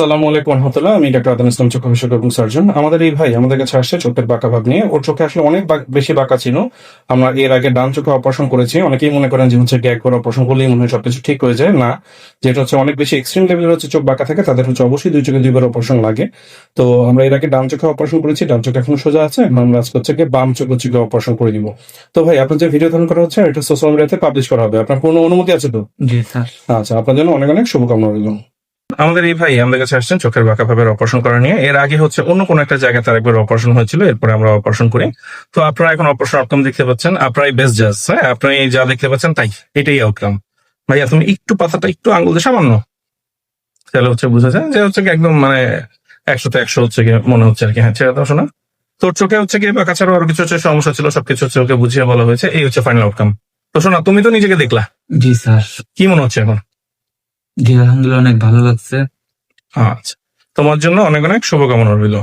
আসসালামু আলাইকুম রহমতুল্লাহ। আমি ডাক্তার আদান ইসলাম চোখ বিশেষজ্ঞ এবং সার্জন আমাদের এই ভাই আমাদের কাছে আসছে চোখের বাঁকা ভাব নিয়ে। ওর চোখে আসলে অনেক বেশি বাঁকা ছিল। আমরা এর আগে ডান চোখে অপারেশন করেছি। অনেকেই মনে করেন যে হচ্ছে গ্যাগ করে অপারেশন করলেই মনে হয় সবকিছু ঠিক হয়ে যায়। না যেটা হচ্ছে অনেক বেশি এক্সট্রিম লেভেলের হচ্ছে চোখ বাঁকা থাকে তাদের হচ্ছে অবশ্যই দুই চোখে দুইবার অপারেশন লাগে। তো আমরা এর আগে ডান চোখে অপারেশন করেছি ডান চোখ এখন সোজা আছে। আমরা আজকে হচ্ছে বাম চোখ হচ্ছে অপারেশন করে দিব তো ভাই আপনার যে ভিডিও ধারণ করা হচ্ছে এটা সোশ্যাল মিডিয়াতে পাবলিশ করা হবে। আপনার কোনো অনুমতি আছে তো? জি স্যার। আচ্ছা আপনার জন্য অনেক অনেক শুভকামনা রইল। আমাদের এই ভাই আমাদের কাছে আসছেন চোখের বাঁকা ভাবের অপারেশন করা নিয়ে। এর আগে হচ্ছে অন্য কোনো একটা জায়গায় তার একবার অপারেশন হয়েছিল এরপরে আমরা অপারেশন করি। তো আপনারা এখন অপারেশন আউটকাম দেখতে পাচ্ছেন আপনারাই বেস্ট জাজ হ্যাঁ? আপনি যা দেখতে পাচ্ছেন তাই এটাই আউটকাম ভাইয়া তুমি একটু পাতাটা একটু আঙুল দিয়ে সামান্য। তাহলে হচ্ছে বুঝা যায় যে হচ্ছে কি একদম মানে একশোতে একশো হচ্ছে কি মনে হচ্ছে আর কি। হ্যাঁ ছেড়ে দাও শোনা। তোর চোখে হচ্ছে কি বা ছাড়াও আরও কিছু হচ্ছে সমস্যা ছিল সবকিছু হচ্ছে ওকে বুঝিয়ে বলা হয়েছে এই হচ্ছে ফাইনাল আউটকাম তো শোনা তুমি তো নিজেকে দেখলা। জি স্যার। কি মনে হচ্ছে এখন? জি আলহামদুলিল্লাহ অনেক ভালো লাগছে। আচ্ছা। তোমার জন্য অনেক অনেক শুভকামনা রইল।